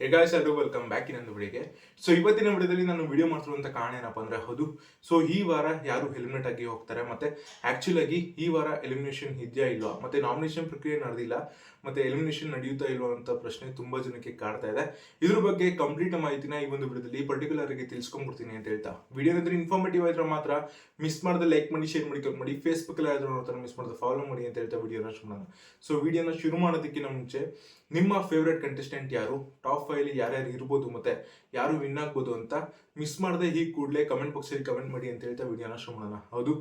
Hey guys ಅದು welcome back ಇನ್ನೊಂದು ವಿಡಿಯೋಗೆ ಸೊ ಇವತ್ತಿನ ವಿಡಿಯೋದಲ್ಲಿ ನಾನು ವಿಡಿಯೋ ಮಾಡ್ತಿರುವಂತ ಕಾರಣ ಏನಪ್ಪ ಅಂದ್ರೆ ಹೌದು. ಸೊ ಈ ವಾರ ಯಾರು ಹೆಲ್ಮೆಟ್ ಆಗಿ ಹೋಗ್ತಾರೆ? ಮತ್ತೆ ಆಕ್ಚುಲ್ ಆಗಿ ಈ ವಾರ ಎಲಿಮಿನೇಷನ್ ಇದೆಯಾ ಇಲ್ವಾ? ಮತ್ತೆ ನಾಮಿನೇಷನ್ ಪ್ರಕ್ರಿಯೆ ನಡೆದಿಲ್ಲ. ಮತ್ತೆ ಎಲಿಮಿನೇಷನ್ ನಡೆಯುತ್ತಾ ಇಲ್ವಾ ಅಂತ ಪ್ರಶ್ನೆ ತುಂಬಾ ಜನಕ್ಕೆ ಕಾಡ್ತಾ ಇದೆ. ಇದ್ರ ಬಗ್ಗೆ ಕಂಪ್ಲೀಟ್ ಮಾಹಿತಿನ ಈ ಒಂದು ವಿಡಿಯೋದಲ್ಲಿ ಪರ್ಟಿಕ್ಯುಲರ್ ಆಗಿ ತಿಳ್ಸ್ಕೊಂಡ್ಬಿಡ್ತೀನಿ ಅಂತ ಹೇಳ್ತಾ. ವಿಡಿಯೋ ಅಂದ್ರೆ ಇನ್ಫಾರ್ಮೇಟಿವ್ ಆದ್ರೆ ಮಾತ್ರ ಮಿಸ್ ಮಾಡಿದ ಲೈಕ್ ಮಾಡಿ ಶೇರ್ ಮಾಡಿ ಕ್ಲಿಕ್ ಮಾಡಿ ಫೇಸ್ಬುಕ್ ಅಲ್ಲಿ ಯಾರಾದ್ರೂ ನೋಡ್ತಾರೆ ಮಿಸ್ ಮಾಡಿದ ಫಾಲೋ ಮಾಡಿ ಅಂತ ಹೇಳ್ತಾ ವಿಡಿಯೋನ ಶುರು ಮಾಡೋಣ. ಸೊ ವಿಡಿಯೋನ ಶುರು ಮಾಡೋದಕ್ಕಿಂತ ಮುಂಚೆ ನಿಮ್ಮ ಫೇವ್ರೆಟ್ ಕಂಟೆಸ್ಟೆಂಟ್ ಯಾರು? ಟಾಪ್ ಫೈವ್ ಯಾರ್ಯಾರು ಇರ್ಬೋದು ಮತ್ತೆ ಯಾರು ವಿನ್ ಆಗ್ಬೋದು ಅಂತ ಮಿಸ್ ಮಾಡದೆ ಹೀಗೆ ಕೂಡಲೇ ಕಮೆಂಟ್ ಬಾಕ್ಸಲ್ಲಿ ಕಮೆಂಟ್ ಮಾಡಿ ಅಂತ ಹೇಳ್ತಾ ವಿಡಿಯೋನ ಶುರು ಹೌದು.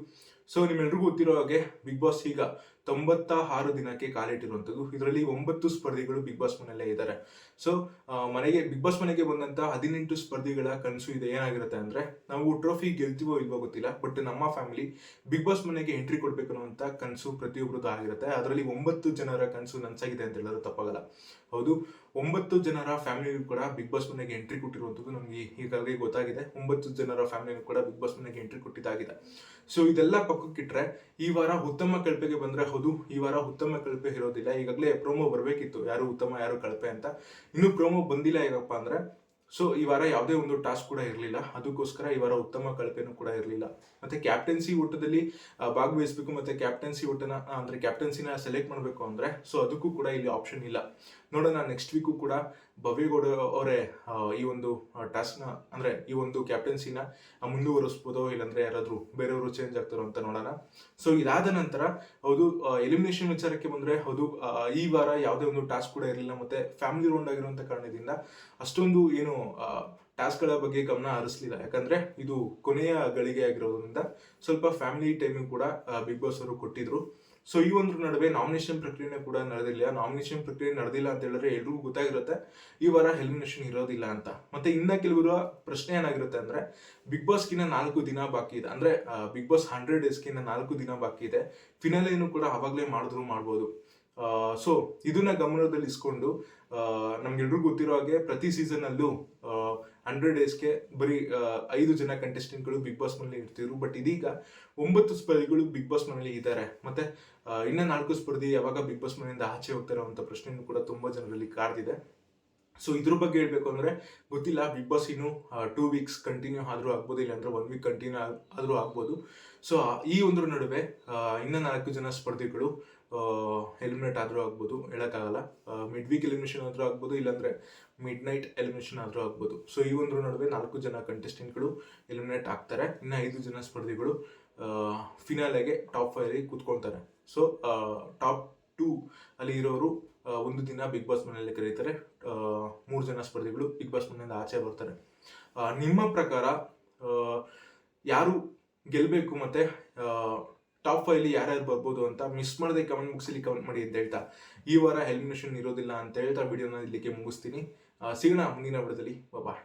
ಸೊ ನಿಮ್ಮೆಲ್ರಿಗೂ ಗೊತ್ತಿರೋ ಹಾಗೆ ಬಿಗ್ ಬಾಸ್ ಈಗ ತೊಂಬತ್ತ ಆರು ದಿನಕ್ಕೆ ಕಾಲಿಟ್ಟಿರುವಂಥದ್ದು. ಇದರಲ್ಲಿ ಒಂಬತ್ತು ಸ್ಪರ್ಧಿಗಳು ಬಿಗ್ ಬಾಸ್ ಮನೆಯಲ್ಲೇ ಇದ್ದಾರೆ. ಸೊ ಮನೆಗೆ ಬಿಗ್ ಬಾಸ್ ಮನೆಗೆ ಬಂದಂತ ಹದಿನೆಂಟು ಸ್ಪರ್ಧಿಗಳ ಕನಸು ಇದೆ. ಏನಾಗಿರುತ್ತೆ ಅಂದ್ರೆ, ನಾವು ಟ್ರೋಫಿ ಗೆಲ್ತೀವೋ ಇಲ್ವೋ ಗೊತ್ತಿಲ್ಲ ಬಟ್ ನಮ್ಮ ಫ್ಯಾಮಿಲಿ ಬಿಗ್ ಬಾಸ್ ಮನೆಗೆ ಎಂಟ್ರಿ ಕೊಡ್ಬೇಕು ಅನ್ನುವಂತ ಕನಸು ಪ್ರತಿಯೊಬ್ಬರದ್ದು ಆಗಿರುತ್ತೆ. ಅದರಲ್ಲಿ ಒಂಬತ್ತು ಜನರ ಕನಸು ನನ್ಸಾಗಿದೆ ಅಂತ ಹೇಳಿದ್ರೆ ತಪ್ಪಾಗಲ್ಲ. ಹೌದು, ಒಂಬತ್ತು ಜನರ ಫ್ಯಾಮಿಲಿ ಕೂಡ ಬಿಗ್ ಬಾಸ್ ಮನೆಗೆ ಎಂಟ್ರಿ ಕೊಟ್ಟಿರುವಂಥದ್ದು ನಮಗೆ ಈಗಾಗಲೇ ಗೊತ್ತಾಗಿದೆ. ಒಂಬತ್ತು ಜನರ ಫ್ಯಾಮಿಲಿ ಕೂಡ ಬಿಗ್ ಬಾಸ್ ಮನೆಗೆ ಎಂಟ್ರಿ ಕೊಟ್ಟಿದ್ದಾಗಿದೆ. ಸೊ ಇದೆಲ್ಲ ಪಕ್ಕಕ್ಕಿಟ್ರೆ ಈ ವಾರ ಉತ್ತಮ ಕಳಪೆಗೆ ಬಂದ್ರೆ ಹೌದು, ಈ ವಾರ ಉತ್ತಮ ಕಳಪೆ ಇರೋದಿಲ್ಲ. ಈಗಾಗಲೇ ಪ್ರೋಮೋ ಬರಬೇಕಿತ್ತು, ಯಾರು ಉತ್ತಮ, ಯಾರು ಕಳಪೆ ಅಂತ. ಇನ್ನು ಪ್ರೋಮೋ ಬಂದಿಲ್ಲ ಹೇಗಪ್ಪ ಅಂದ್ರೆ ಸೊ ಈ ವಾರ ಯಾವುದೇ ಒಂದು ಟಾಸ್ಕ್ ಕೂಡ ಇರಲಿಲ್ಲ. ಅದಕ್ಕೋಸ್ಕರ ಈ ವಾರ ಉತ್ತಮ ಕಳಪೆನೂ ಕೂಡ ಇರಲಿಲ್ಲ. ಮತ್ತೆ ಕ್ಯಾಪ್ಟನ್ಸಿ ಊಟದಲ್ಲಿ ಭಾಗವಹಿಸಬೇಕು ಮತ್ತೆ ಕ್ಯಾಪ್ಟನ್ಸಿ ಊಟನ ಅಂದ್ರೆ ಕ್ಯಾಪ್ಟನ್ಸಿನ ಸೆಲೆಕ್ಟ್ ಮಾಡಬೇಕು ಅಂದ್ರೆ ಸೊ ಅದಕ್ಕೂ ಕೂಡ ಇಲ್ಲಿ ಆಪ್ಷನ್ ಇಲ್ಲ. ನೋಡೋಣ ನೆಕ್ಸ್ಟ್ ವೀಕು ಕೂಡ ಭವ್ಯಗೌಡ ಅವರೇ ಈ ಒಂದು ಟಾಸ್ಕ್ನ ಅಂದ್ರೆ ಈ ಒಂದು ಕ್ಯಾಪ್ಟನ್ಸಿನ ಮುಂದುವರಿಸ್ಬೋದೋ, ಇಲ್ಲಾಂದ್ರೆ ಯಾರಾದರೂ ಬೇರೆಯವರು ಚೇಂಜ್ ಆಗ್ತಾರೋ ಅಂತ ನೋಡೋಣ. ಸೊ ಇದಾದ ನಂತರ, ಹೌದು ಎಲಿಮಿನೇಷನ್ ವಿಚಾರಕ್ಕೆ ಬಂದ್ರೆ, ಹೌದು ಈ ವಾರ ಯಾವುದೇ ಒಂದು ಟಾಸ್ಕ್ ಕೂಡ ಇರಲಿಲ್ಲ, ಮತ್ತೆ ಫ್ಯಾಮಿಲಿ ರೌಂಡ್ ಆಗಿರುವಂತ ಕಾರಣದಿಂದ ಅಷ್ಟೊಂದು ಏನು ಟಾಸ್ಕ್ಗಳ ಬಗ್ಗೆ ಗಮನ ಹರಿಸಲಿಲ್ಲ. ಯಾಕಂದ್ರೆ ಇದು ಕೊನೆಯ ಗಳಿಗೆ ಆಗಿರೋದ್ರಿಂದ ಸ್ವಲ್ಪ ಫ್ಯಾಮಿಲಿ ಟೈಮಿಂಗ್ ಕೂಡ ಬಿಗ್ ಬಾಸ್ ಅವರು ಕೊಟ್ಟಿದ್ರು. ಸೊ ಈ ಒಂದು ನಡುವೆ ನಾಮಿನೇಷನ್ ಪ್ರಕ್ರಿಯೆ ಕೂಡ ನಡೆದಿಲ್ಲ. ನಾಮಿನೇಷನ್ ಪ್ರಕ್ರಿಯೆ ನಡೆದಿಲ್ಲ ಅಂತ ಹೇಳಿದ್ರೆ ಎಲ್ರಿಗೂ ಗೊತ್ತಾಗಿರುತ್ತೆ, ಈ ವಾರ ಎಲಿಮಿನೇಷನ್ ಇರೋದಿಲ್ಲ ಅಂತ. ಮತ್ತೆ ಇನ್ನ ಕೆಲವರು ಪ್ರಶ್ನೆ ಏನಾಗಿರುತ್ತೆ ಅಂದ್ರೆ ಬಿಗ್ ಬಾಸ್ಗಿನ ನಾಲ್ಕು ದಿನ ಬಾಕಿ ಇದೆ. ಅಂದ್ರೆ ಬಿಗ್ ಬಾಸ್ ಹಂಡ್ರೆಡ್ ಡೇಸ್ಗಿನ ನಾಲ್ಕು ದಿನ ಬಾಕಿ ಇದೆ. ಫಿನಾಲೆಯನ್ನು ಕೂಡ ಅವಾಗಲೇ ಮಾಡಿದ್ರು ಮಾಡ್ಬೋದು. ಸೊ ಇದನ್ನ ಗಮನದಲ್ಲಿ ಇಸ್ಕೊಂಡು ನಮ್ಗೆಲ್ರಿಗೂ ಗೊತ್ತಿರೋ ಹಾಗೆ ಪ್ರತಿ ಸೀಸನ್ ಅಲ್ಲೂ ಹಂಡ್ರೆಡ್ ಡೇಸ್ಗೆ ಬರೀ ಐದು ಜನ ಕಂಟೆಸ್ಟೆಂಟ್ಗಳು ಬಿಗ್ ಬಾಸ್ ಮನೇಲಿ ಇರ್ತಿದ್ರು. ಬಟ್ ಇದೀಗ ಒಂಬತ್ತು ಸ್ಪರ್ಧಿಗಳು ಬಿಗ್ ಬಾಸ್ ಮನೇಲಿ ಇದ್ದಾರೆ. ಮತ್ತೆ ಇನ್ನ ನಾಲ್ಕು ಸ್ಪರ್ಧಿ ಯಾವಾಗ ಬಿಗ್ ಬಾಸ್ ಮನೆಯಿಂದ ಆಚೆ ಹೋಗ್ತಾರೆ ಅಂತ ಪ್ರಶ್ನೆಯೂ ಕೂಡ ತುಂಬಾ ಜನರಲ್ಲಿ ಕಾಡ್ತಿದೆ ಸೊ ಇದ್ರ ಬಗ್ಗೆ ಹೇಳ್ಬೇಕು ಅಂದ್ರೆ, ಗೊತ್ತಿಲ್ಲ ಬಿಗ್ ಬಾಸ್ ಇನ್ನು ಟೂ ವೀಕ್ಸ್ ಕಂಟಿನ್ಯೂ ಆದ್ರೂ ಆಗ್ಬೋದು, ಇಲ್ಲಾಂದ್ರೆ ಒನ್ ವೀಕ್ ಕಂಟಿನ್ಯೂ ಆದ್ರೂ ಆಗ್ಬೋದು. ಸೊ ಈ ಒಂದ್ರ ನಡುವೆ ಇನ್ನ ನಾಲ್ಕು ಜನ ಸ್ಪರ್ಧಿಗಳು ಎಲಿಮಿನೇಟ್ ಆದರೂ ಆಗ್ಬೋದು, ಹೇಳೋಕ್ಕಾಗಲ್ಲ. ಮಿಡ್ ವೀಕ್ ಎಲಿಮಿನೇಷನ್ ಆದರೂ ಆಗ್ಬೋದು, ಇಲ್ಲಾಂದರೆ ಮಿಡ್ ನೈಟ್ ಎಲಿಮಿನೇಷನ್ ಆದರೂ ಆಗ್ಬೋದು. ಸೊ ಈ ಒಂದ್ರ ನಡುವೆ ನಾಲ್ಕು ಜನ ಕಂಟೆಸ್ಟೆಂಟ್ಗಳು ಎಲಿಮಿನೇಟ್ ಆಗ್ತಾರೆ. ಇನ್ನು ಐದು ಜನ ಸ್ಪರ್ಧಿಗಳು ಫಿನಾಲೆಗೆ ಟಾಪ್ ಫೈವ್ ಕೂತ್ಕೊಳ್ತಾರೆ. ಸೊ ಟಾಪ್ ಟೂ ಅಲ್ಲಿ ಇರೋರು ಒಂದು ದಿನ ಬಿಗ್ ಬಾಸ್ ಮನೆಯಲ್ಲಿ ಕರೀತಾರೆ. ಮೂರು ಜನ ಸ್ಪರ್ಧಿಗಳು ಬಿಗ್ ಬಾಸ್ ಮನೆಯಿಂದ ಆಚೆ ಬರ್ತಾರೆ. ನಿಮ್ಮ ಪ್ರಕಾರ ಯಾರು ಗೆಲ್ಲಬೇಕು ಮತ್ತೆ ಟಾಪ್ ಫೈಲಿ ಯಾರ್ಯಾರು ಬರ್ಬೋದು ಅಂತ ಮಿಸ್ ಮಾಡದೆ ಕಮೆಂಟ್ ಬಾಕ್ಸಲ್ಲಿ ಕಮೆಂಟ್ ಮಾಡಿ ಅಂತ ಹೇಳ್ತಾ. ಈ ವಾರ ಎಲಿಮಿನೇಷನ್ ಇರೋದಿಲ್ಲ ಅಂತ ಹೇಳ್ತಾ ವಿಡಿಯೋನ ಇಲ್ಲಿಗೆ ಮುಗಿಸ್ತೀನಿ. ಸಿಗೋಣ ಮುಂದಿನ ವಿಡದಲ್ಲಿ ಬಾಯ್